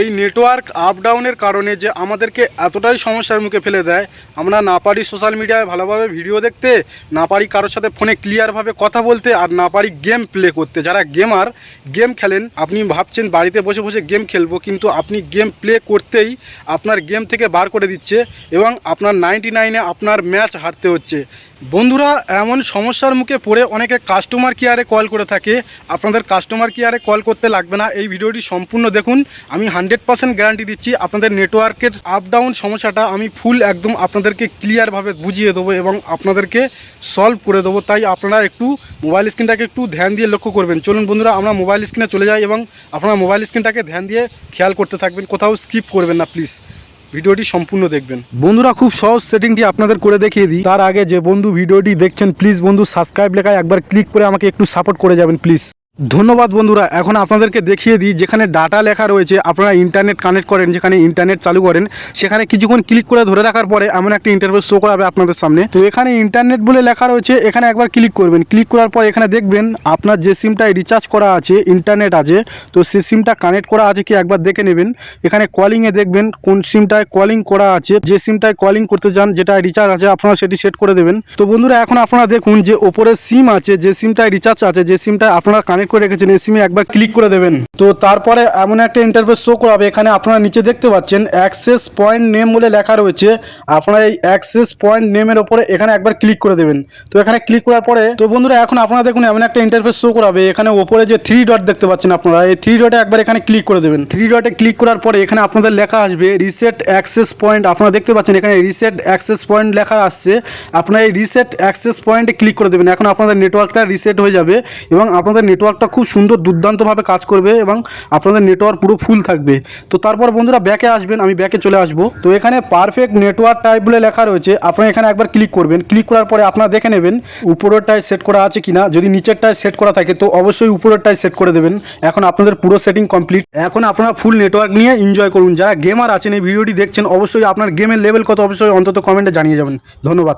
এই network up ডাউনের কারণে যে আমাদেরকে এতটাই সমস্যার মুখে ফেলে দেয়, আমরা না পারি সোশ্যাল মিডিয়ায় ভালোভাবে ভিডিও দেখতে, না পারি কারোর সাথে ফোনে ক্লিয়ারভাবে কথা বলতে, আর না পারি গেম প্লে করতে। যারা গেমার গেম খেলেন, আপনি ভাবছেন বাড়িতে বসে বসে গেম খেলব, কিন্তু আপনি গেম প্লে করতেই আপনার গেম থেকে বার করে দিচ্ছে এবং আপনার নাইনটি নাইনে আপনার ম্যাচ হারতে হচ্ছে। বন্ধুরা, এমন সমস্যার মুখে পড়ে অনেকে কাস্টমার কেয়ারে কল করে থাকে। আপনাদের কাস্টমার কেয়ারে কল করতে লাগবে না। এই ভিডিওটি সম্পূর্ণ দেখুন। আমি হান্ড্রেড পার্সেন্ট গ্যারান্টি দিচ্ছি, আপনাদের নেটওয়ার্কের আপ ডাউন সমস্যাটা আমি ফুল একদম আপনাদেরকে ক্লিয়ারভাবে বুঝিয়ে দেবো এবং আপনাদেরকে সলভ করে দেবো। তাই আপনারা একটু মোবাইল স্ক্রিনটাকে একটু ধ্যান দিয়ে লক্ষ্য করবেন। চলুন বন্ধুরা, আমরা মোবাইল স্ক্রিনে চলে যাই এবং আপনারা মোবাইল স্ক্রিনটাকে ধ্যান দিয়ে খেয়াল করতে থাকবেন। কোথাও স্কিপ করবেন না প্লিজ ভিডিওটি সম্পূর্ণ দেখবেন। বন্ধুরা, খুব সহজ সেটিংটি আপনাদের করে দেখিয়ে দিই। তার আগে যে বন্ধু ভিডিওটি দেখছেন, প্লিজ বন্ধু সাবস্ক্রাইব লেখায় একবার ক্লিক করে আমাকে একটু সাপোর্ট করে যাবেন, প্লিজ। ধন্যবাদ বন্ধুরা, এখন আপনাদেরকে দেখিয়ে দিই যেখানে ডাটা লেখা রয়েছে, আপনারা ইন্টারনেট কানেক্ট করেন, যেখানে ইন্টারনেট চালু করেন, সেখানে কিছুক্ষণ ক্লিক করে ধরে রাখার পরে এমন একটা ইন্টারভিউ শো করাবে আপনাদের সামনে। তো এখানে ইন্টারনেট বলে লেখা রয়েছে, এখানে একবার ক্লিক করবেন। ক্লিক করার পর এখানে দেখবেন আপনার যে সিমটায় রিচার্জ করা আছে ইন্টারনেট আছে, তো সে সিমটা কানেক্ট করা আছে কি একবার দেখে নেবেন। এখানে কলিংয়ে দেখবেন কোন সিমটায় কলিং করা আছে, যে সিমটায় কলিং করতে চান, যেটা রিচার্জ আছে, আপনারা সেটি সেট করে দেবেন। তো বন্ধুরা, এখন আপনারা দেখুন যে ওপরে সিম আছে, যে সিমটায় রিচার্জ আছে, যে সিমটায় আপনারা কানেক্ট করে রেখেছেন, এই একবার ক্লিক করে দেবেন। তো তারপরে এমন একটা ইন্টারফেস শো করাবে, এখানে আপনারা নিচে দেখতে পাচ্ছেন অ্যাক্সেস পয়েন্ট নেম বলে লেখা রয়েছে। আপনারা এই অ্যাক্সেস পয়েন্ট নেমের ওপরে এখানে একবার ক্লিক করে দেবেন। তো এখানে ক্লিক করার পরে, তো বন্ধুরা এখন আপনারা দেখুন এমন একটা ইন্টারফেস শো করাবে, এখানে ওপরে যে থ্রি ডট দেখতে পাচ্ছেন আপনারা, এই থ্রি ডটে একবার এখানে ক্লিক করে দেবেন। থ্রি ডটে ক্লিক করার পরে এখানে আপনাদের লেখা আসবে রিসেট অ্যাক্সেস পয়েন্ট আপনারা দেখতে পাচ্ছেন এখানে রিসেট অ্যাক্সেস পয়েন্ট লেখা আসছে। আপনারা এই রিসেট অ্যাক্সেস পয়েন্টে ক্লিক করে দেবেন। এখন আপনাদের নেটওয়ার্কটা রিসেট হয়ে যাবে এবং আপনাদের নেটওয়ার্কটা খুব সুন্দর দুর্দান্তভাবে কাজ করবে এবং আপনাদের নেটওয়ার্ক পুরো ফুল থাকবে। তো তারপর বন্ধুরা ব্যাকে আসবেন, আমি ব্যাকে চলে আসব। তো এখানে পারফেক্ট নেটওয়ার্ক টাইপ বলে লেখা রয়েছে, আপনারা এখানে একবার ক্লিক করবেন। ক্লিক করার পরে আপনারা দেখে নেবেন উপরেরটায় সেট করা আছে কিনা। যদি নিচেরটায় সেট করা থাকে, তো অবশ্যই উপরেরটায় সেট করে দেবেন। এখন আপনাদের পুরো সেটিং কমপ্লিট এখন আপনারা ফুল নেটওয়ার্ক নিয়ে এনজয় করুন। যারা গেমার আছেন, এই ভিডিওটি দেখছেন, অবশ্যই আপনার গেমের লেভেল কত, অবশ্যই অন্তত কমেন্টে জানিয়ে যাবেন। ধন্যবাদ।